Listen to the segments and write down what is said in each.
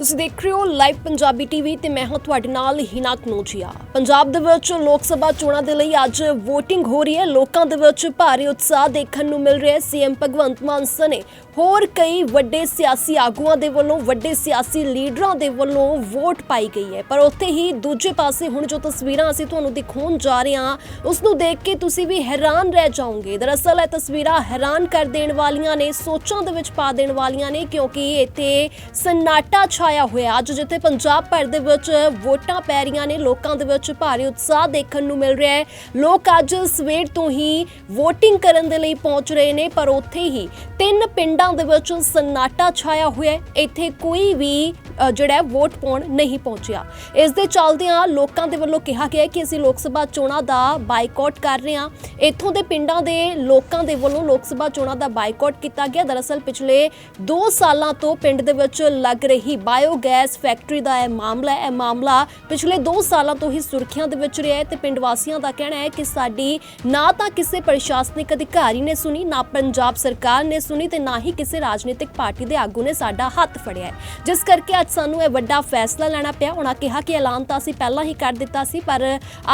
ਤੁਸੀਂ ਦੇਖ ਰਹੇ ਹੋ ਲਾਈਵ ਪੰਜਾਬੀ ਟੀਵੀ ਤੇ ਮੈਂ ਹਾਂ ਤੁਹਾਡੇ ਨਾਲ ਹਿਨਾ ਕਨੋਜੀਆ ਪੰਜਾਬ ਦੇ ਵਿੱਚ ਲੋਕ ਸਭਾ ਚੋਣਾਂ ਦੇ ਲਈ ਅੱਜ VOTING ਹੋ ਰਹੀ ਹੈ। ਲੋਕਾਂ ਦੇ ਵਿੱਚ ਭਾਰੀ ਉਤਸ਼ਾਹ ਦੇਖਣ ਨੂੰ ਮਿਲ ਰਿਹਾ ਹੈ। ਸੀਐਮ ਭਗਵੰਤ ਮਾਨ ਸਣੇ ਹੋਰ ਕਈ ਵੱਡੇ ਸਿਆਸੀ ਆਗੂਆਂ ਦੇ ਵੱਲੋਂ, ਵੱਡੇ ਸਿਆਸੀ ਲੀਡਰਾਂ ਦੇ ਵੱਲੋਂ ਵੋਟ ਪਾਈ ਗਈ ਹੈ। ਪਰ ਉੱਥੇ ਹੀ ਦੂਜੇ ਪਾਸੇ ਹੁਣ ਜੋ ਤਸਵੀਰਾਂ ਅਸੀਂ ਤੁਹਾਨੂੰ ਦਿਖਾਉਣ ਜਾ ਰਹੇ ਹਾਂ, ਉਸ ਨੂੰ ਦੇਖ ਕੇ ਤੁਸੀਂ ਵੀ ਹੈਰਾਨ ਰਹਿ ਜਾਓਗੇ। ਦਰਅਸਲ ਇਹ ਤਸਵੀਰਾਂ ਹੈਰਾਨ ਕਰ ਦੇਣ ਵਾਲੀਆਂ ਨੇ, ਸੋਚਾਂ ਦੇ ਵਿੱਚ ਪਾ ਦੇਣ ਵਾਲੀਆਂ ਨੇ, ਕਿਉਂਕਿ ਇੱਥੇ ਸਨਾਟਾ ਛਾਇਆ ਹੋਇਆ। ਅੱਜ ਜਿੱਥੇ ਪੰਜਾਬ ਭਰ ਦੇ ਵਿੱਚ ਵੋਟਾਂ ਪੈ ਰਹੀਆਂ ਨੇ, ਲੋਕਾਂ ਦੇ ਵਿੱਚ ਭਾਰੀ ਉਤਸ਼ਾਹ ਦੇਖਣ ਨੂੰ ਮਿਲ ਰਿਹਾ ਹੈ। ਲੋਕ ਅੱਜ ਸਵੇਰ ਤੋਂ ਹੀ VOTING ਕਰਨ ਦੇ ਲਈ ਪਹੁੰਚ ਰਹੇ ਨੇ, ਪਰ ਉੱਥੇ ਹੀ ਤਿੰਨ ਪਿੰਡ ਦੇ ਵਿੱਚ ਸન્નાਟਾ ਛਾਇਆ ਹੋਇਆ ਹੈ। ਇੱਥੇ ਕੋਈ ਵੀ ਜਿਹੜਾ ਵੋਟ ਪਾਉਣ ਨਹੀਂ ਪਹੁੰਚਿਆ। ਇਸ ਦੇ ਚੱਲਦਿਆਂ ਲੋਕਾਂ ਦੇ ਵੱਲੋਂ ਕਿਹਾ ਗਿਆ ਕਿ ਅਸੀਂ ਲੋਕ ਸਭਾ ਚੋਣਾਂ ਦਾ ਬਾਈਕਾਟ ਕਰ ਰਹੇ ਹਾਂ। ਇੱਥੋਂ ਦੇ ਪਿੰਡਾਂ ਦੇ ਲੋਕਾਂ ਦੇ ਵੱਲੋਂ ਲੋਕ ਸਭਾ ਚੋਣਾਂ ਦਾ ਬਾਈਕਾਟ ਕੀਤਾ ਗਿਆ। ਦਰਅਸਲ ਪਿਛਲੇ 2 ਸਾਲਾਂ ਤੋਂ ਪਿੰਡ ਦੇ ਵਿੱਚ ਲੱਗ ਰਹੀ ਬਾਇਓਗੈਸ ਫੈਕਟਰੀ ਦਾ ਇਹ ਮਾਮਲਾ ਹੈ। ਇਹ ਮਾਮਲਾ ਪਿਛਲੇ 2 ਸਾਲਾਂ ਤੋਂ ਹੀ ਸੁਰਖੀਆਂ ਦੇ ਵਿੱਚ ਰਿਹਾ ਹੈ ਤੇ ਪਿੰਡ ਵਾਸੀਆਂ ਦਾ ਕਹਿਣਾ ਹੈ ਕਿ ਸਾਡੀ ਨਾ ਤਾਂ ਕਿਸੇ ਪ੍ਰਸ਼ਾਸਨਿਕ ਅਧਿਕਾਰੀ ਨੇ ਸੁਣੀ, ਨਾ ਪੰਜਾਬ ਸਰਕਾਰ ਨੇ ਸੁਣੀ ਤੇ ਨਾ ਹੀ ਕਿਸੇ ਰਾਜਨੀਤਿਕ ਪਾਰਟੀ ਦੇ ਆਗੂ ਨੇ ਸਾਡਾ ਹੱਥ ਫੜਿਆ ਹੈ। ਜਿਸ ਕਰਕੇ ਅੱਜ ਸਾਨੂੰ ਇਹ ਵੱਡਾ ਫੈਸਲਾ ਲੈਣਾ ਪਿਆ। ਉਹਨਾਂ ਕਿਹਾ ਕਿ ਐਲਾਨ ਤਾਂ ਅਸੀਂ ਪਹਿਲਾਂ ਹੀ ਕਰ ਦਿੱਤਾ ਸੀ, ਪਰ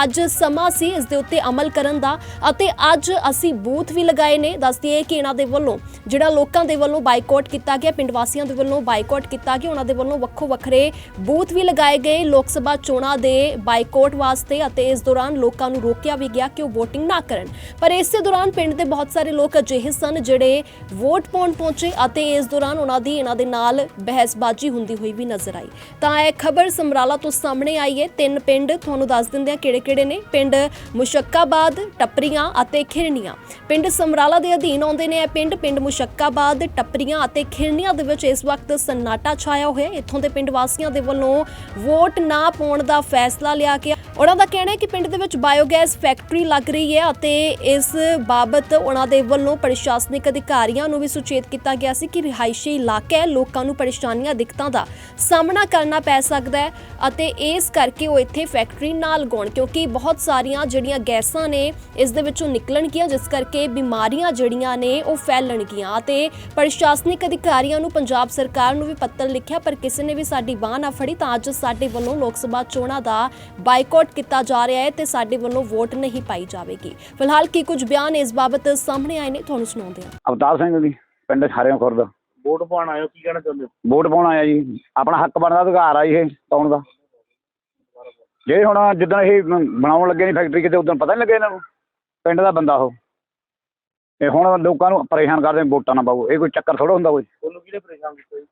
ਅੱਜ ਸਮਾਂ ਸੀ ਇਸ ਦੇ ਉੱਤੇ ਅਮਲ ਕਰਨ ਦਾ ਅਤੇ ਅੱਜ ਅਸੀਂ ਬੂਥ ਵੀ ਲਗਾਏ ਨੇ। ਦੱਸ ਦਈਏ ਕਿ ਇਹਨਾਂ ਦੇ ਵੱਲੋਂ ਜਿਹੜਾ ਲੋਕਾਂ ਦੇ ਵੱਲੋਂ ਬਾਈਕਾਟ ਕੀਤਾ ਗਿਆ, ਪਿੰਡ ਵਾਸੀਆਂ ਦੇ ਵੱਲੋਂ ਬਾਈਕਾਟ ਕੀਤਾ ਗਿਆ, ਉਹਨਾਂ ਦੇ ਵੱਲੋਂ ਵੱਖੋ ਵੱਖਰੇ ਬੂਥ ਵੀ ਲਗਾਏ ਗਏ। ਲੋਕ ਸਭਾ ਚੋਣਾਂ ਦੇ ਬਾਈਕਾਟ ਵਾਸਤੇ ਅਤੇ ਇਸ ਦੌਰਾਨ ਲੋਕਾਂ ਨੂੰ ਰੋਕਿਆ ਵੀ ਗਿਆ ਕਿ ਉਹ VOTING ਨਾ ਕਰਨ। ਪਰ ਇਸੇ ਦੌਰਾਨ ਪਿੰਡ ਦੇ ਬਹੁਤ ਸਾਰੇ ਲੋਕ ਅਜਿਹੇ ਸਨ ਜਿਹੜੇ ਵੋਟ ਪਾਉਣ ਪਹੁੰਚੇ ਅਤੇ ਇਸ ਦੌਰਾਨ ਉਹਨਾਂ ਦੀ ਇਹਨਾਂ ਦੇ ਨਾਲ ਬਹਿਸਬਾਜ਼ੀ ਹੁੰਦੀ ਹੋਈ ਵੀ ਨਜ਼ਰ ਆਈ। ਤਾਂ ਇਹ ਖਬਰ ਸਮਰਾਲਾ ਤੋਂ ਸਾਹਮਣੇ ਆਈ ਹੈ। ਤਿੰਨ ਪਿੰਡ ਤੁਹਾਨੂੰ ਦੱਸ ਦਿੰਦੇ ਆ ਕਿਹੜੇ ਕਿਹੜੇ ਨੇ। ਪਿੰਡ ਮੁਸ਼ੱਕਾਬਾਦ ਟੱਪਰੀਆਂ ਅਤੇ ਖਿਰਨੀਆਂ। ਪਿੰਡ ਸਮਰਾਲਾ ਦੇ ਅਧੀਨ ਆਉਂਦੇ ਨੇ ਇਹ ਪਿੰਡ। ਪਿੰਡ ਮੁਸ਼ੱਕਾਬਾਦ ਟੱਪਰੀਆਂ ਅਤੇ ਖਿਰਨੀਆਂ ਦੇ ਵਿੱਚ ਇਸ ਵਕਤ ਸન્ਨਾਟਾ ਛਾਇਆ ਹੋਇਆ ਹੈ। ਇੱਥੋਂ ਦੇ ਪਿੰਡ ਵਾਸੀਆਂ ਦੇ ਵੱਲੋਂ ਵੋਟ ਨਾ ਪਾਉਣ ਦਾ ਫੈਸਲਾ ਲਿਆ ਗਿਆ। ਉਹਨਾਂ ਦਾ ਕਹਿਣਾ ਹੈ ਕਿ ਪਿੰਡ ਦੇ ਵਿੱਚ ਬਾਇਓਗੈਸ ਫੈਕਟਰੀ ਲੱਗ ਰਹੀ ਹੈ ਅਤੇ ਇਸ ਬਾਬਤ ਉਹਨਾਂ ਦੇ ਵੱਲੋਂ ਪ੍ਰਸ਼ਾਸਨਿਕ ਅਧਿਕਾਰੀਆਂ ਨੂੰ ਵੀ ਸੁਚੇਤ ਕੀਤਾ ਗਿਆ ਸੀ ਕਿ ਰਿਹਾਇਸ਼ੀ ਇਲਾਕਾ ਹੈ। ਲੋਕਾਂ ਨੂੰ ਪਰੇਸ਼ਾਨੀਆਂ, ਦਿੱਕਤਾਂ ਦਾ ਸਾਹਮਣਾ ਕਰਨਾ ਪੈ ਸਕਦਾ ਹੈ ਅਤੇ ਇਸ ਕਰਕੇ ਉਹ ਇੱਥੇ ਫੈਕਟਰੀ ਨਾ ਲਗਾਉਣ ਕਿਉਂਕਿ ਬਹੁਤ ਸਾਰੀਆਂ ਜਿਹੜੀਆਂ ਗੈਸਾਂ ਨੇ ਇਸ ਦੇ ਵਿੱਚੋਂ ਨਿਕਲਣਗੀਆਂ, ਜਿਸ ਕਰਕੇ ਬਿਮਾਰੀਆਂ ਜਿਹੜੀਆਂ ਨੇ ਉਹ ਫੈਲਣਗੀਆਂ ਅਤੇ ਪ੍ਰਸ਼ਾਸਨਿਕ ਅਧਿਕਾਰੀਆਂ ਨੂੰ ਪੰਜਾਬ ਸਰਕਾਰ ਨੂੰ ਵੀ ਪੱਤਰ ਲਿਖਿਆ, ਪਰ ਕਿਸੇ ਨੇ ਵੀ ਸਾਡੀ ਬਾਹ ਨਾ ਫੜੀ ਤਾਂ ਅੱਜ ਸਾਡੇ ਵੱਲੋਂ ਲੋਕ ਸਭਾ ਚੋਣਾਂ ਦਾ ਬਾਈਕਾਟ ਕੀਤਾ ਜਾ ਰਿਹਾ ਹੈ ਤੇ ਸਾਡੇ ਵੱਲੋਂ ਵੋਟ ਨਹੀਂ ਪਾਈ ਜਾਵੇਗੀ। ਫਿਲਹਾਲ ਕੀ ਕੁਝ ਬਿਆਨ ਇਸ ਬਾਬਤ ਸਾਹਮਣੇ ਆਏ ਨੇ ਤੁਹਾਨੂੰ ਸੁਣਾਉਂਦੇ ਹਾਂ। ਅਵਤਾਰ ਸਿੰਘ ਜੀ ਪਿੰਡ ਹਰਿਓਂ ਖੁਰਦ। ਵੋਟ ਪਾਉਣ ਆਇਓ ਕੀ ਕਹਿਣਾ ਚਾਹੁੰਦੇ ਹੋ? ਵੋਟ ਪਾਉਣ ਆਇਆ ਜੀ। ਆਪਣਾ ਹੱਕ ਬਣਦਾ ਅਧਿਕਾਰ ਆ ਇਹ ਪਾਉਣ ਦਾ। ਜੇ ਹੁਣ ਜਿੱਦਾਂ ਇਹ ਬਣਾਉਣ ਲੱਗੇ ਨੇ ਫੈਕਟਰੀ ਕਿਤੇ ਉਦੋਂ ਪਤਾ ਨਹੀਂ ਲੱਗਿਆ ਇਹਨਾਂ ਨੂੰ। ਪਿੰਡ ਦਾ ਬੰਦਾ ਉਹ। ਇਹ ਹੁਣ ਲੋਕਾਂ ਨੂੰ ਪਰੇਸ਼ਾਨ ਕਰਦੇ ਨੇ ਵੋਟਾਂ ਨਾ ਪਾਓ। ਇਹ ਕੋਈ ਚੱਕਰ ਥੋੜਾ ਹੁੰਦਾ ਕੋਈ। ਤੁਹਾਨੂੰ ਕਿਹਨੇ ਪਰੇਸ਼ਾਨ ਕੀਤਾ ਜੀ?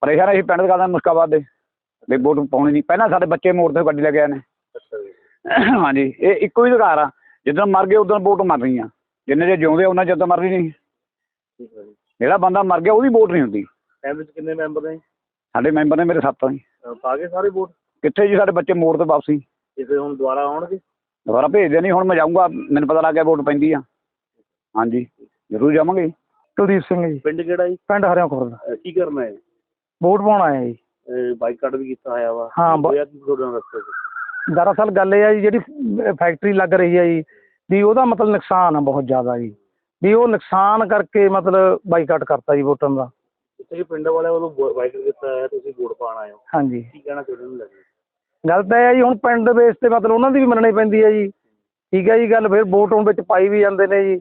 ਪਰੇਸ਼ਾਨ ਅਸੀਂ ਪਿੰਡ ਦੇ ਕਰਦੇ ਮੁਸਕਾਬਾਦ ਦੇ। ਵੀ ਵੋਟ ਪਾਉਣੀ ਨਹੀਂ। ਪਹਿਲਾਂ ਸਾਡੇ ਬੱਚੇ ਮੋੜ ਤੇ ਗੱਡੀ ਲੈ ਕੇ ਆਏ ਨੇ। ਹਾਂਜੀ ਇਹ ਇੱਕੋ ਹੀ ਅਧਿਕਾਰ ਆ ਜਿੱਦਾਂ ਮਰ ਗਏ ਉਦੋਂ ਵੋਟ ਮਰਨੀ ਆ ਜਿੰਨੇ ਜੇ ਜਿਉਂਦੇ ਉਹਨਾਂ ਚਿਰ ਤਾਂ ਮਰਨੀ ਨਹੀਂ। ਠੀਕ ਹੈ ਜੀ। ਜਿਹੜਾ ਬੰਦਾ ਮਰ ਗਿਆ ਉਹਦੀ ਵੋਟ ਨਹੀਂ ਹੁੰਦੀ। ਕਿੰਨੇ ਮੈਂਬਰ ਨੇ? ਸਾਡੇ ਮੈਂਬਰ ਨੇ ਮੇਰੇ ਸੱਤ ਆ ਜੀ ਅਹ ਪਾ ਗਏ ਸਾਰੇ ਵੋਟ ਕਿੱਥੇ ਜੀ ਸਾਡੇ ਬੱਚੇ ਮੋੜ ਤੇ ਵਾਪਸੀ। ਫਿਰ ਹੁਣ ਦੁਬਾਰਾ ਆਉਣਗੇ? ਦੁਬਾਰਾ ਭੇਜਦੇ ਨਹੀਂ ਹੁਣ ਮੈਂ ਜਾਊਂਗਾ ਮੈਨੂੰ ਪਤਾ ਲੱਗ ਗਿਆ ਵੋਟ ਪੈਂਦੀ ਆ। ਹਾਂਜੀ ਜ਼ਰੂਰ ਜਾਵਾਂਗੇ ਕੁਲਦੀਪ ਸਿੰਘ ਜੀ। ਪਿੰਡ ਕਿਹੜਾ ਜੀ? ਪਿੰਡ ਹਰਿਆਣਾ ਖੁਰਦ। ਅਹ ਕੀ ਕਰਨਾ ਹੈ? ਵੋਟ ਪਾਉਣ ਆਏ ਜੀ। ਬਾਈਕਾਟ ਵੀ ਕੀਤਾ ਹੋਇਆ ਵਾ। ਹਾਂ, ਬ- ਹੋਇਆ ਕੀ ਤੁਹਾਡੇ ਨਾਲ ਰਸਤੇ 'ਚ? ਦਰਅਸਲ ਗੱਲ ਇਹ ਆ ਜੀ ਜਿਹੜੀ ਫੈਕਟਰੀ ਲੱਗ ਰਹੀ ਹੈ ਜੀ ਵੀ ਉਹਦਾ ਮਤਲਬ ਨੁਕਸਾਨ ਆ ਬਹੁਤ ਜ਼ਿਆਦਾ ਜੀ। ਵੀ ਉਹ ਨੁਕਸਾਨ ਕਰਕੇ ਮਤਲਬ ਬਾਈਕਾਟ ਕਰਤਾ ਜੀ ਵੋਟਾਂ ਦਾ। ਇੱਥੇ ਪਿੰਡ ਵਾਲਿਆਂ ਵੱਲੋਂ ਬਾਈਕਾਟ ਕੀਤਾ ਹੋਇਆ ਤੁਸੀਂ ਵੋਟ ਪਾਉਣ ਆਏ ਹੋ। ਹਾਂਜੀ। ਕੀ ਕਹਿਣਾ ਚਾਹੁੰਦੇ ਹੋ ਲੱਗੇ ਗੱਲ ਤਾਂ ਇਹ ਆ ਜੀ ਹੁਣ ਪਿੰਡ ਬੇਸ ਤੇ ਮਤਲਬ ਉਹਨਾਂ ਦੀ ਵੀ ਮੰਨਣੀ ਪੈਂਦੀ ਹੈ ਜੀ। ਠੀਕ ਹੈ ਜੀ ਗੱਲ ਫਿਰ ਵੋਟ ਹੁਣ ਵਿੱਚ ਪਾਈ ਵੀ ਜਾਂਦੇ ਨੇ ਜੀ।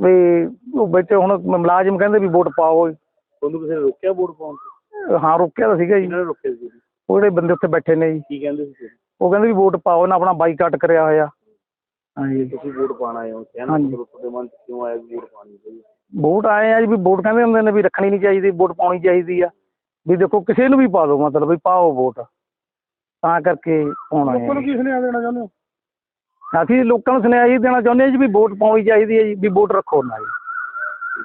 ਵੀ ਉਹ ਵਿੱਚ ਹੁਣ ਮੁਲਾਜ਼ਮ ਕਹਿੰਦੇ ਵੀ ਵੋਟ ਪਾਓ ਤੁਹਾਨੂੰ ਕਿਸੇ ਨੇ ਰੋਕਿਆ ਵੋਟ ਪਾਉਣ ਤੋਂ? ਹਾਂ ਰੋਕਿਆ ਤਾਂ ਸੀਗਾ ਜੀ। ਕਿਹਨਾਂ ਨੇ ਰੋਕਿਆ ਸੀ? ਉਹ ਜਿਹੜੇ ਬੰਦੇ ਉੱਥੇ ਬੈਠੇ ਨੇ ਜੀ। ਕੀ ਕਹਿੰਦੇ ਸੀ ਤੁਸੀਂ? ਉਹ ਕਹਿੰਦੇ ਵੀ ਵੋਟ ਪਾਓ ਨਾ ਆਪਣਾ ਬਾਈਕਾਟ ਕਰਿਆ ਹੋਇਆ। ਹਾਂਜੀ ਤੁਸੀਂ ਵੋਟ ਪਾਉਣ ਆਏ ਹੋ ਕਹਿਣਾ ਹਾਂਜੀ। ਮਤਲਬ ਤੁਹਾਡੇ ਮਨ 'ਚ ਕਿਉਂ ਆਇਆ ਵੀ ਵੋਟ ਪਾਉਣੀ ਚਾਹੀਦੀ? ਵੋਟ ਆਏ ਆ ਜੀ ਵੀ ਵੋਟ ਕਹਿੰਦੇ ਹੁੰਦੇ ਨੇ ਵੀ ਰੱਖਣੀ ਨਹੀਂ ਚਾਹੀਦੀ ਵੋਟ ਪਾਉਣੀ ਚਾਹੀਦੀ ਆ। ਵੀ ਦੇਖੋ ਕਿਸੇ ਨੂੰ ਵੀ ਪਾ ਦਿਓ ਮਤਲਬ ਵੀ ਪਾਓ ਵੋਟ। ਤਾਂ ਕਰਕੇ ਪਾਉਣਾ ਹੈ ਕੀ ਸੁਨੇਹਾ ਦੇਣਾ ਚਾਹੁੰਦੇ ਹੋ? ਅਸੀਂ ਲੋਕਾਂ ਨੂੰ ਸੁਨੇਹਾ ਇਹ ਦੇਣਾ ਚਾਹੁੰਦੇ ਹਾਂ ਜੀ ਵੀ ਵੋਟ ਪਾਉਣੀ ਚਾਹੀਦੀ ਹੈ ਜੀ ਵੀ ਵੋਟ ਰੱਖੋ ਨਾ ਜੀ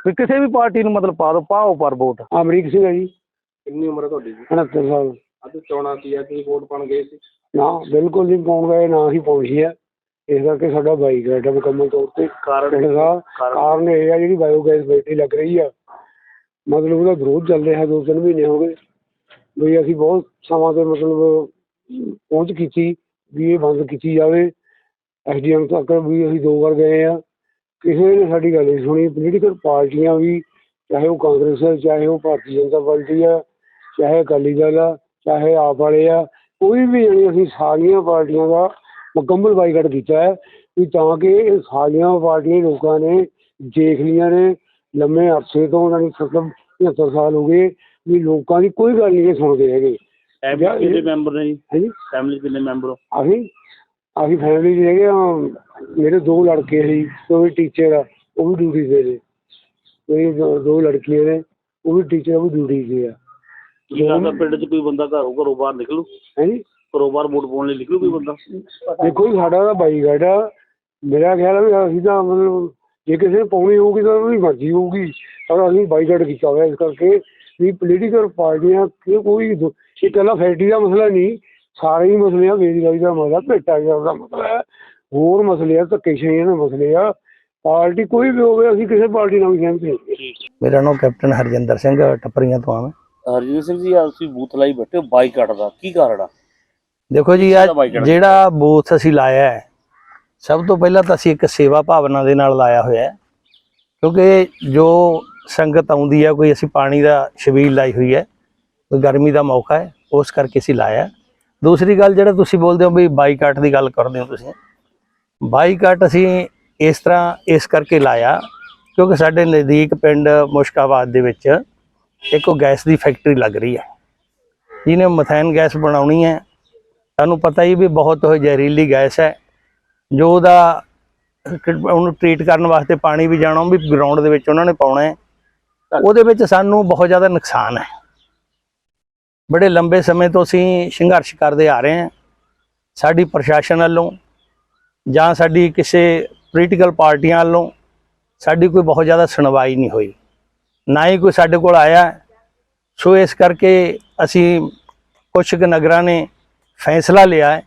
ਵੀ ਕਿਸੇ ਵੀ ਪਾਰਟੀ ਨੂੰ ਮਤਲਬ ਪਾ ਦਿਓ ਪਾਓ ਪਰ ਵੋਟ। ਅਮਰੀਕ ਸਿੰਘ ਹੈ ਜੀ। ਕਿੰਨੀ ਉਮਰ ਹੈ ਤੁਹਾਡੀ ਜੀ? 69 ਸਾਲ। ਅੱਜ ਚੋਣਾਂ ਸੀ ਆ ਤੁਸੀਂ ਵੋਟ ਪਾਉਣ ਗਏ ਸੀ? ਨਾ ਬਿਲਕੁਲ ਨਹੀਂ ਪਾਉਣ ਗਏ ਨਾ ਹੀ ਪਹੁੰਚੀ ਹੈ ਇਸ ਕਰਕੇ ਸਾਡਾ ਬਾਈਕ ਰਾਈਡ ਮੁਕੰਮਲ ਤੌਰ ਤੇ ਕਾਰਨ ਦਾ ਕਾਰਨ ਇਹ ਆ ਜਿਹੜੀ ਬਾਇਓਗੈਸ ਫੈਕਟਰੀ ਲੱਗ ਰਹੀ ਆ। ਮਤਲਬ ਉਹਦਾ ਵਿਰੋਧ ਚੱਲ ਰਿਹਾ ਦੋ ਤਿੰਨ ਮਹੀਨੇ ਹੋ ਗਏ। ਵੀ ਅਸੀਂ ਬਹੁਤ ਸਮਾਂ ਤੇ ਮਤਲਬ ਪਹੁੰਚ ਕੀਤੀ ਵੀ ਇਹ ਬੰਦ ਕੀਤੀ ਜਾਵੇ। ਐਸਡੀਐਮ ਤੱਕ ਵੀ ਅਸੀਂ ਦੋ ਵਾਰ ਗਏ ਆ। ਕਿਸੇ ਨੇ ਸਾਡੀ ਗੱਲ ਨਹੀਂ ਸੁਣੀ। ਪੋਲੀਟੀਕਲ ਪਾਰਟੀਆਂ ਵੀ ਚਾਹੇ ਉਹ ਕਾਂਗਰਸ ਹੈ ਚਾਹੇ ਉਹ ਭਾਰਤੀ ਜਨਤਾ ਪਾਰਟੀ ਆ ਚਾਹੇ ਅਕਾਲੀ ਦਲ ਆ ਚਾਹੇ ਆਪ ਵਾਲੇ ਆ ਕੋਈ ਵੀ ਜਾਣੀ ਅਸੀਂ ਸਾਰੀਆਂ ਪਾਰਟੀਆਂ ਦਾ ਮੁਕੰਮਲ ਬਾਈਕਾਟ ਕੀਤਾ ਹੈ ਵੀ ਤਾਂ ਕਿ ਇਹ ਸਾਰੀਆਂ ਪਾਰਟੀਆਂ ਲੋਕਾਂ ਨੇ ਦੇਖ ਲੀਆਂ ਨੇ ਲੰਮੇ ਅਰਸੇ ਤੋਂ ਉਹਨਾਂ ਨੂੰ ਸਤਮ 75 ਸਾਲ ਹੋ ਗਏ ਵੀ ਲੋਕਾਂ ਦੀ ਕੋਈ ਗੱਲ ਨਹੀਂ ਇਹ ਸੁਣਦੇ ਹੈਗੇ। ਫੈਮਿਲੀ ਕਿੰਨੇ ਮੈਂਬਰ ਨੇ ਜੀ? ਹਾਂਜੀ? ਫੈਮਿਲੀ ਕਿੰਨੇ ਮੈਂਬਰ ਹੋ? ਅਸੀਂ ਅਸੀਂ ਫੈਮਿਲੀ ਚ ਹੈਗੇ ਆ ਮੇਰੇ ਦੋ ਲੜਕੇ ਸੀ ਉਹ ਵੀ ਟੀਚਰ ਆ ਉਹ ਵੀ ਡਿਊਟੀ ਤੇ ਨੇ। ਮੇਰੀ ਦੋ ਦੋ ਲੜਕੀਆਂ ਨੇ ਉਹ ਵੀ ਟੀਚਰ ਉਹ ਵੀ ਡਿਊਟੀ ਤੇ ਆ। ਲੱਗਦਾ ਪਿੰਡ 'ਚ ਕੋਈ ਬੰਦਾ ਘਰੋਂ ਘਰੋਂ ਬਾਹਰ ਨਿਕਲੂ? ਹਾਂਜੀ ਘਰੋਂ ਬਾਹਰ ਵੋਟ ਪਾਉਣ ਲਈ ਨਿਕਲੂ ਕੋਈ ਬੰਦਾ? ਦੇਖੋ ਜੀ ਸਾਡਾ ਤਾਂ ਬਾਈਕਾਟ ਆ। ਮੇਰਾ ਖਿਆਲ ਆ ਵੀ ਅਸੀਂ ਤਾਂ ਮਤਲਬ ਜੇ ਕਿਸੇ ਨੇ ਪਾਉਣੀ ਹੋਊਗੀ ਤਾਂ ਉਹਦੀ ਮਰਜ਼ੀ ਹੋਊਗੀ। ਪਰ ਅਸੀਂ ਬਾਈਕਾਟ ਕੀਤਾ ਹੋਇਆ ਇਸ ਕਰਕੇ ਵੀ ਪੋਲੀਟੀਕਲ ਪਾਰਟੀਆਂ ਕਿ ਕੋਈ ਦੋ- ਇਹ ਇਕੱਲਾ ਫੈਕਟਰੀ ਦਾ ਮਸਲਾ ਨਹੀਂ ਸਾਰੇ ਹੀ ਮਸਲੇ ਆ ਬੇਰੁਜ਼ਗਾਰੀ ਦਾ ਮਸਲਾ ਭੇਟਾ ਗਿਆ ਦਾ ਮਸਲਾ ਹੈ ਹੋਰ ਮਸਲੇ ਆ ਧੱਕੇਸ਼ਾਹੀਆਂ ਦੇ ਮਸਲੇ ਆ। ਪਾਰਟੀ ਕੋਈ ਵੀ ਹੋਵੇ ਅਸੀਂ ਕਿਸੇ ਪਾਰਟੀ ਨਾਲ ਵੀ ਸਹਿਮਤ ਨਹੀਂ। ਮੇਰਾ ਨਾਮ ਕੈਪਟਨ ਹਰਜਿੰਦਰ ਸਿੰਘ ਟੱਪਰੀਆਂ ਤੋਂ ਆ ਮੈਂ ਹਰਜੀਤ ਸਿੰਘ ਜੀ ਆ ਤੁਸੀਂ ਬੂਥ ਲਾਈ ਬੈਠੇ ਹੋ ਬਾਈਕਾਟ ਦਾ ਕੀ ਕਾਰਨ ਆ ਦੇਖੋ ਜੀ ਅੱਜ ਬਾਈਕਾਟ? ਜਿਹੜਾ ਬੂਥ ਅਸੀਂ ਲਾਇਆ ਹੈ ਸਭ ਤੋਂ ਪਹਿਲਾਂ ਤਾਂ ਅਸੀਂ ਇੱਕ ਸੇਵਾ ਭਾਵਨਾ ਦੇ ਨਾਲ ਲਾਇਆ ਹੋਇਆ ਹੈ ਕਿਉਂਕਿ ਜੋ ਸੰਗਤ ਆਉਂਦੀ ਹੈ ਕੋਈ ਅਸੀਂ ਪਾਣੀ ਦਾ ਛਬੀਲ ਲਾਈ ਹੋਈ ਹੈ ਕੋਈ ਗਰਮੀ ਦਾ ਮੌਕਾ ਹੈ ਉਸ ਕਰਕੇ ਅਸੀਂ ਲਾਇਆ ਹੈ। ਦੂਸਰੀ ਗੱਲ ਜਿਹੜਾ ਤੁਸੀਂ ਬੋਲਦੇ ਹੋ ਵੀ ਬਾਈਕਾਟ ਦੀ ਗੱਲ ਕਰਦੇ ਹੋ ਤੁਸੀਂ ਬਾਈਕਾਟ ਅਸੀਂ ਇਸ ਤਰ੍ਹਾਂ ਇਸ ਕਰਕੇ ਲਾਇਆ ਕਿਉਂਕਿ ਸਾਡੇ ਨਜ਼ਦੀਕ ਪਿੰਡ ਮੁਸ਼ਕਾਬਾਦ ਦੇ ਵਿੱਚ ਇੱਕ ਉਹ ਗੈਸ ਦੀ ਫੈਕਟਰੀ ਲੱਗ ਰਹੀ ਹੈ। ਜਿਹਨੇ ਮਥੈਨ ਗੈਸ ਬਣਾਉਣੀ ਹੈ ਸਾਨੂੰ ਪਤਾ ਹੀ ਵੀ ਬਹੁਤ ਉਹ ਜ਼ਹਿਰੀਲੀ ਗੈਸ ਹੈ, ਜੋ ਉਹਦਾ ਉਹਨੂੰ ਟ੍ਰੀਟ ਕਰਨ ਵਾਸਤੇ ਪਾਣੀ ਵੀ ਜਾਣਾ, ਉਹ ਵੀ ਗਰਾਊਂਡ ਦੇ ਵਿੱਚ ਉਹਨਾਂ ਨੇ ਪਾਉਣਾ ਹੈ। ਉਹਦੇ ਵਿੱਚ ਸਾਨੂੰ ਬਹੁਤ ਜ਼ਿਆਦਾ ਨੁਕਸਾਨ ਹੈ। ਬੜੇ ਲੰਬੇ ਸਮੇਂ ਤੋਂ ਅਸੀਂ ਸੰਘਰਸ਼ ਕਰਦੇ ਆ ਰਹੇ ਹਾਂ। ਸਾਡੀ ਪ੍ਰਸ਼ਾਸਨ ਵੱਲੋਂ ਜਾਂ ਸਾਡੀ ਕਿਸੇ ਪੋਲੀਟੀਕਲ ਪਾਰਟੀਆਂ ਵੱਲੋਂ ਸਾਡੀ ਕੋਈ ਬਹੁਤ ਜ਼ਿਆਦਾ ਸੁਣਵਾਈ ਨਹੀਂ ਹੋਈ। ਨਾ ਹੀ ਕੋਈ ਸਾਡੇ ਕੋਲ ਆਇਆ। ਸੋ ਇਸ ਕਰਕੇ ਅਸੀਂ ਕੁਛ ਕੁ ਨਗਰਾਂ ਨੇ ਫੈਸਲਾ ਲਿਆ ਹੈ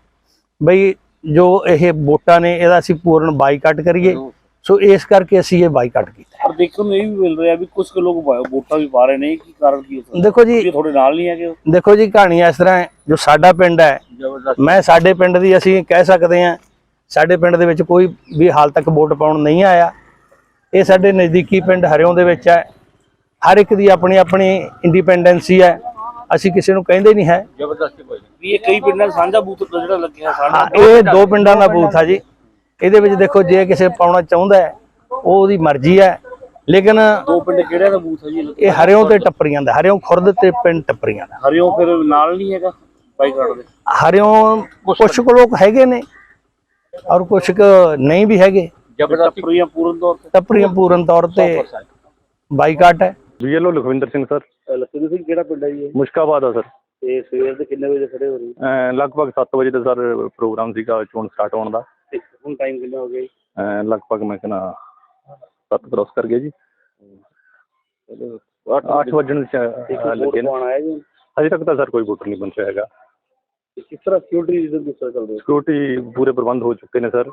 ਬਈ ਜੋ ਇਹ ਵੋਟਾਂ ਨੇ ਇਹਦਾ ਅਸੀਂ ਪੂਰਨ ਬਾਈਕਾਟ ਕਰੀਏ। ਸੋ ਇਸ ਕਰਕੇ ਅਸੀਂ ਇਹ ਬਾਈਕਾਟ ਕੀਤਾ ਪਰ ਦੇਖਣ ਨੂੰ ਇਹ ਵੀ ਮਿਲ ਰਿਹਾ ਵੀ ਕੁਝ ਕੁ ਲੋਕ ਵੋਟਾਂ ਵੀ ਪਾ ਰਹੇ ਨੇ। ਕੀ ਕਾਰਨ ਕੀ ਹੋ ਸਕਦਾ ਦੇਖੋ ਜੀ ਇਹ ਤੁਹਾਡੇ ਨਾਲ ਨਹੀਂ ਹੈਗੇ? ਦੇਖੋ ਜੀ ਕਹਾਣੀ ਇਸ ਤਰ੍ਹਾਂ ਹੈ ਜੋ ਸਾਡਾ ਪਿੰਡ ਹੈ ਮੈਂ ਸਾਡੇ ਪਿੰਡ ਦੀ ਅਸੀਂ ਕਹਿ ਸਕਦੇ ਹਾਂ ਸਾਡੇ ਪਿੰਡ ਦੇ ਵਿੱਚ ਕੋਈ ਵੀ ਹਾਲ ਤੱਕ ਵੋਟ ਪਾਉਣ ਨਹੀਂ ਆਇਆ। ਇਹ ਸਾਡੇ ਨਜ਼ਦੀਕੀ ਪਿੰਡ ਹਰਿਓਂ ਦੇ ਵਿੱਚ ਹੈ। ਹਰ ਇੱਕ ਦੀ ਆਪਣੀ ਆਪਣੀ ਇੰਡੀਪੈਂਡੈਂਸੀ ਹੈ ਅਸੀਂ ਕਿਸੇ ਨੂੰ ਕਹਿੰਦੇ ਨਹੀਂ ਹੈ। ਜ਼ਬਰਦਸਤੀ ਕੋਈ ਵੀ ਇਹ ਕਈ ਪਿੰਡਾਂ ਦਾ ਸਾਂਝਾ ਬੂਥ ਜਿਹੜਾ ਲੱਗਿਆ ਹਾਂ ਸਾਡਾ ਇਹ ਦੋ ਪਿੰਡਾਂ ਦਾ ਬੂਥ ਆ ਜੀ। ਇਹਦੇ ਵਿੱਚ ਦੇਖੋ ਜੇ ਕਿਸੇ ਪਾਉਣਾ ਚਾਹੁੰਦਾ ਹੈ ਉਹ ਉਹਦੀ ਮਰਜ਼ੀ ਹੈ। ਲੇਕਿਨ ਦੋ ਪਿੰਡ ਕਿਹੜਿਆਂ ਦਾ ਬੂਥ ਹੈ ਜੀ? ਇਹ ਹਰਿਓਂ ਤੇ ਟੱਪਰੀਆਂ ਦਾ ਹਰਿਓਂ ਖੁਰਦ ਤੇ ਪਿੰਡ ਟੱਪਰੀਆਂ ਦਾ। ਹਰਿਓਂ ਫਿਰ ਨਾਲ ਨਹੀਂ ਹੈਗਾ ਬਾਈਕਾਟ ਦੇ? ਹਰਿਓਂ ਕੁਛ ਕੁ ਲੋਕ ਹੈਗੇ ਨੇ ਔਰ ਕੁਛ ਕੁ ਨਹੀਂ ਵੀ ਹੈਗੇ। ਜ਼ਬਰਦਸਤੀ ਪੂਰੀਆਂ ਪੂਰਨ ਤੌਰ ਤੇ? ਟੱਪਰੀਆਂ ਪੂਰਨ ਤੌਰ ਤੇ ਬਾਈਕਾਟ ਹੈ। BLO Lakhwinder Singh sir. Lakhvir Singh ਕਿਹੜਾ ਪਿੰਡ ਹੈ ਜੀ ਇਹ? ਮੁਸ਼ਕਾਬਾਦ ਆ ਸਰ। ਤੇ ਸਵੇਰ ਦੇ ਕਿੰਨੇ ਵਜੇ ਖੜੇ ਹੋ ਰਹੇ ਹੋ? ਅਮ ਲਗਭਗ 7 ਵਜੇ ਦਾ ਸਰ ਪ੍ਰੋਗਰਾਮ ਸੀਗਾ ਚੋਣ ਸਟਾਰਟ ਹੋਣ ਦਾ। ਤੇ ਹੁਣ ਟਾਈਮ ਕਿੰਨਾ ਹੋ ਗਿਆ ਜੀ? ਅਮ ਲਗਭਗ ਮੈਂ ਕਹਿੰਦਾ 7 ਕ੍ਰੋਸ ਕਰ ਗਿਆ ਜੀ। 8 ਵਜਣ ਚ ਤੇ ਅ, ਕੋਈ ਲੱਗੇ ਵੋਟ ਨੇ। ਪਾਉਣ ਆਇਆ ਜੀ ਅਜੇ ਤੱਕ ਤਾਂ ਸਰ ਕੋਈ ਵੋਟਰ ਨਹੀਂ ਪਹੁੰਚਿਆ ਹੈਗਾ। ਤੇ ਕਿਸ ਤਰ੍ਹਾਂ ਸਿਕਿਉਰਿਟੀ ਰੀਜ਼ਨ ਕਿਸ ਤਰ੍ਹਾਂ ਚੱਲਦੇ ਸਿਕਿਉਰਿਟੀ ਪੂਰੇ ਪ੍ਰਬੰਧ ਹੋ ਚੁੱਕੇ ਨੇ ਸਰ।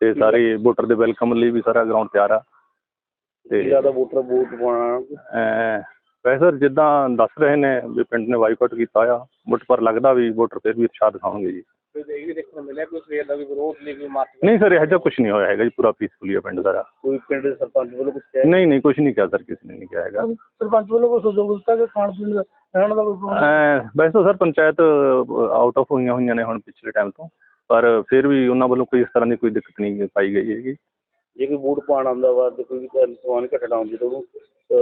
ਤੇ ਸਾਰੇ ਵੋਟਰ ਦੇ ਵੈਲਕਮ ਲਈ ਵੀ ਸਾਰਾ ਗਰਾਊਂਡ ਤਿਆਰ ਆ। ਤੇ ਜ਼ਿਆਦਾ ਵੋਟਰ ਵੋਟ ਪਾਉਣਾ ਵੈਸੇ ਸਰ ਜਿੱਦਾਂ ਦੱਸ ਰਹੇ ਨੇ ਵੀ ਪਿੰਡ ਨੇ ਵਾਈਕਾਟ ਕੀਤਾ ਆ ਬਟ ਪਰ ਲੱਗਦਾ ਵੀ ਵੋਟਰ ਫਿਰ ਵੀ ਉਤਸ਼ਾਹ ਦਿਖਾਉਣਗੇ ਜੀ। ਨਹੀਂ ਸਰ ਇਹੋ ਜਿਹਾ ਕੁਝ ਨਹੀਂ ਹੋਇਆ ਹੈਗਾ ਜੀ ਪੂਰਾ ਪੀਸਫੁਲੀ ਆ ਪਿੰਡ ਸਾਰਾ। ਕੋਈ ਪਿੰਡ ਦੇ ਸਰਪੰਚ ਵੱਲੋਂ ਕੁਝ ਕਿਹਾ? ਨਹੀਂ ਨਹੀਂ ਕੁਝ ਨਹੀਂ ਕਿਹਾ ਸਰ ਕਿਸੇ ਨੇ ਨਹੀਂ ਕਿਹਾ ਹੈਗਾ। ਸਰਪੰਚ ਵੱਲੋਂ ਕੋਈ ਸੋਚੋ ਦਿੱਤਾ ਕਿ ਖਾਣ ਪੀਣ ਦਾ ਰਹਿਣ ਦਾ ਕੋਈ ਅਮ ਵੈਸੇ ਸਰ ਪੰਚਾਇਤ ਆਊਟ ਆਫ ਹੋਈਆਂ ਹੋਈਆਂ ਨੇ ਹੁਣ ਪਿਛਲੇ ਟਾਈਮ ਤੋਂ ਪਰ ਫਿਰ ਵੀ ਉਹਨਾਂ ਵੱਲੋਂ ਕੋਈ ਇਸ ਤਰ੍ਹਾਂ ਦੀ ਕੋਈ ਦਿੱਕਤ ਨਹੀਂ ਪਾਈ ਗਈ ਹੈਗੀ। ਜੇ ਕੋਈ ਵੋਟ ਪਾਉਣ ਆਉਂਦਾ ਵਾ ਤੇ ਕੋਈ ਵੀ ਸਮਾਨ ਘਟਣਾ ਹੁੰਦੀ ਤਾਂ ਉਹਨੂੰ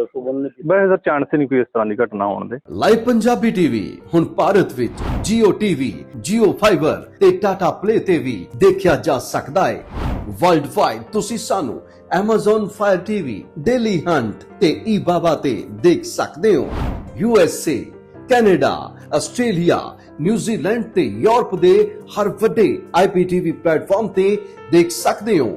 ਸੁਬੰਧ ਵੈਸੇ ਸਰ ਚਾਂਸ ਨਹੀਂ ਕੋਈ ਇਸ ਤਰ੍ਹਾਂ ਦੀ ਘਟਨਾ ਹੋਣ ਦੇ। ਲਾਈਵ ਪੰਜਾਬੀ ਟੀਵੀ ਹੁਣ ਭਾਰਤ ਵਿੱਚ Jio TV, Jio Fiber ਤੇ Tata Play ਤੇ ਵੀ ਦੇਖਿਆ ਜਾ ਸਕਦਾ ਹੈ। ਵਰਲਡ ਵਾਈਡ ਤੁਸੀਂ ਸਾਨੂੰ Amazon Fire TV, Daily Hunt ਤੇ eBaba ਤੇ ਦੇਖ ਸਕਦੇ ਹੋ। USA, Canada, Australia, New Zealand ਤੇ ਯੂਰਪ ਦੇ ਹਰ ਵੱਡੇ IPTV ਪਲੇਟਫਾਰਮ ਤੇ ਦੇਖ ਸਕਦੇ ਹੋ।